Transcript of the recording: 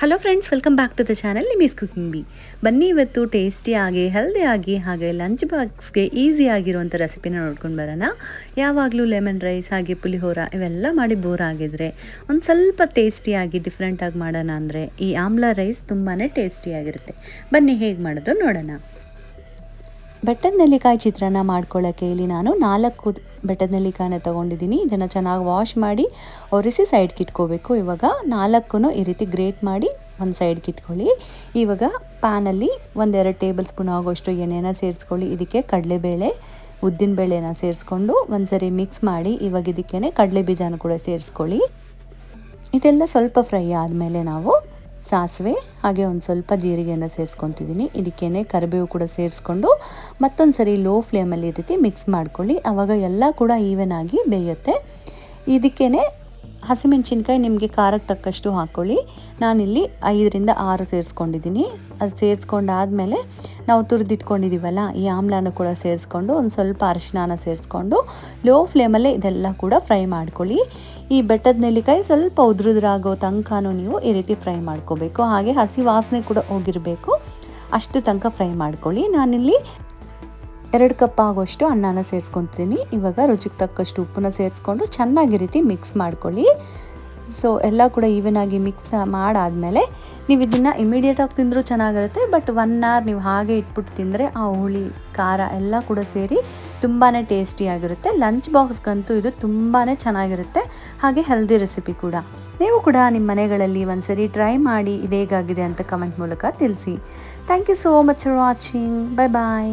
Hello friends welcome back to the channel Nimi's cooking B ಬನ್ನಿ ಇವತ್ತು ಟೇಸ್ಟಿಯಾಗಿ ಹೆಲ್ದಿಯಾಗಿ ಹಾಗೆ ಲಂಚ್ ಬಾಕ್ಸ್ಗೆ ಈಸಿ ಆಗಿರುವಂಥ ರೆಸಿಪಿನ ನೋಡ್ಕೊಂಡು ಬರೋಣ. ಯಾವಾಗಲೂ ಲೆಮನ್ ರೈಸ್ ಹಾಗೆ ಪುಲಿಹೋರ ಇವೆಲ್ಲ ಮಾಡಿ ಬೋರ್ ಆಗಿದ್ರೆ, ಒಂದು ಸ್ವಲ್ಪ ಟೇಸ್ಟಿಯಾಗಿ ಡಿಫ್ರೆಂಟಾಗಿ ಮಾಡೋಣ ಅಂದರೆ ಈ ಆಮ್ಲ ರೈಸ್ ತುಂಬಾ ಟೇಸ್ಟಿಯಾಗಿರುತ್ತೆ ಬನ್ನಿ ಹೇಗೆ ಮಾಡೋದು ನೋಡೋಣ. ಬೆಟ್ಟದ ನೆಲ್ಲಿಕಾಯಿ ಚಿತ್ರಾನ್ನ ಮಾಡ್ಕೊಳ್ಳೋಕ್ಕೆ ಇಲ್ಲಿ ನಾನು ನಾಲ್ಕು ಬೆಟ್ಟದ ನೆಲ್ಲಿಕಾಯನ್ನ ತೊಗೊಂಡಿದ್ದೀನಿ. ಇದನ್ನು ಚೆನ್ನಾಗಿ ವಾಶ್ ಮಾಡಿ ಒರೆಸಿ ಸೈಡ್ಗೆ ಇಟ್ಕೋಬೇಕು. ಇವಾಗ ನಾಲ್ಕು ಈ ರೀತಿ ಗ್ರೇಟ್ ಮಾಡಿ ಒಂದು ಸೈಡ್ಗೆ ಇಟ್ಕೊಳ್ಳಿ. ಇವಾಗ ಪ್ಯಾನಲ್ಲಿ ಒಂದೆರಡು ಟೇಬಲ್ ಸ್ಪೂನ್ ಆಗೋಷ್ಟು ಎಣ್ಣೆನ ಸೇರಿಸ್ಕೊಳ್ಳಿ. ಇದಕ್ಕೆ ಕಡಲೆಬೇಳೆ, ಉದ್ದಿನ ಬೇಳೆನ ಸೇರಿಸ್ಕೊಂಡು ಒಂದ್ಸರಿ ಮಿಕ್ಸ್ ಮಾಡಿ ಇವಾಗ ಇದಕ್ಕೇ ಕಡಲೆ ಬೀಜನ ಕೂಡ ಸೇರಿಸ್ಕೊಳ್ಳಿ. ಇದೆಲ್ಲ ಸ್ವಲ್ಪ ಫ್ರೈ ಆದಮೇಲೆ ನಾವು ಸಾಸಿವೆ, ಹಾಗೆ ಒಂದು ಸ್ವಲ್ಪ ಜೀರಿಗೆಯನ್ನು ಸೇರಿಸ್ಕೊತಿದ್ದೀನಿ ಇದಕ್ಕೇನೆ ಕರಿಬೇವು ಕೂಡ ಸೇರಿಸ್ಕೊಂಡು ಮತ್ತೊಂದು ಸರಿ ಲೋ ಫ್ಲೇಮಲ್ಲಿ ಈ ರೀತಿ ಮಿಕ್ಸ್ ಮಾಡ್ಕೊಳ್ಳಿ. ಆವಾಗ ಎಲ್ಲ ಕೂಡ ಈವನ್ ಆಗಿ ಬೇಯುತ್ತೆ. ಇದಕ್ಕೇನೆ ಹಸಿಮೆಣ್ಸಿನ್ಕಾಯಿ ನಿಮಗೆ ಖಾರಕ್ಕೆ ತಕ್ಕಷ್ಟು ಹಾಕ್ಕೊಳ್ಳಿ ನಾನಿಲ್ಲಿ ಐದರಿಂದ ಆರು ಸೇರಿಸ್ಕೊಂಡಿದ್ದೀನಿ. ಅದು ಸೇರಿಸ್ಕೊಂಡಾದಮೇಲೆ ನಾವು ತುರಿದಿಟ್ಕೊಂಡಿದ್ದೀವಲ್ಲ ಈ ಆಮ್ಲಾನು ಕೂಡ ಸೇರಿಸ್ಕೊಂಡು ಒಂದು ಸ್ವಲ್ಪ ಅರಿಶಿನ ಸೇರಿಸ್ಕೊಂಡು ಲೋ ಫ್ಲೇಮಲ್ಲೇ ಇದೆಲ್ಲ ಕೂಡ ಫ್ರೈ ಮಾಡ್ಕೊಳ್ಳಿ. ಈ ಬೆಟ್ಟದ ನೆಲ್ಲಿಕಾಯಿ ಸ್ವಲ್ಪ ಉದ್ರುದ್ರಾಗೋ ತನಕನೂ ನೀವು ಈ ರೀತಿ ಫ್ರೈ ಮಾಡ್ಕೋಬೇಕು. ಹಾಗೆ ಹಸಿ ವಾಸನೆ ಕೂಡ ಹೋಗಿರಬೇಕು. ಅಷ್ಟು ತನಕ ಫ್ರೈ ಮಾಡ್ಕೊಳ್ಳಿ. ನಾನಿಲ್ಲಿ ಎರಡು ಕಪ್ ಆಗೋಷ್ಟು ಅನ್ನನ ಸೇರಿಸ್ಕೊತೀನಿ. ಇವಾಗ ರುಚಿಗೆ ತಕ್ಕಷ್ಟು ಉಪ್ಪನ್ನ ಸೇರಿಸ್ಕೊಂಡು ಚೆನ್ನಾಗಿ ರೀತಿ ಮಿಕ್ಸ್ ಮಾಡ್ಕೊಳ್ಳಿ. ಸೊ ಎಲ್ಲ ಕೂಡ ಈವನಾಗಿ ಮಿಕ್ಸ್ ಮಾಡಾದಮೇಲೆ ನೀವು ಇದನ್ನು ಇಮಿಡಿಯೇಟಾಗಿ ತಿಂದರೂ ಚೆನ್ನಾಗಿರುತ್ತೆ ಬಟ್ ಒನ್ ಅವರ್ ನೀವು ಹಾಗೆ ಇಟ್ಬಿಟ್ಟು ತಿಂದರೆ ಆ ಹುಳಿ, ಖಾರ ಎಲ್ಲ ಕೂಡ ಸೇರಿ ತುಂಬಾ ಟೇಸ್ಟಿಯಾಗಿರುತ್ತೆ ಲಂಚ್ ಬಾಕ್ಸ್ಗಂತೂ ಇದು ತುಂಬಾ ಚೆನ್ನಾಗಿರುತ್ತೆ. ಹಾಗೆ ಹೆಲ್ದಿ ರೆಸಿಪಿ ಕೂಡ. ನೀವು ಕೂಡ ನಿಮ್ಮ ಮನೆಗಳಲ್ಲಿ ಒಂದ್ಸರಿ ಟ್ರೈ ಮಾಡಿ ಇದೇಗಾಗಿದೆ ಅಂತ ಕಮೆಂಟ್ ಮೂಲಕ ತಿಳಿಸಿ. Thank you so much for watching bye bye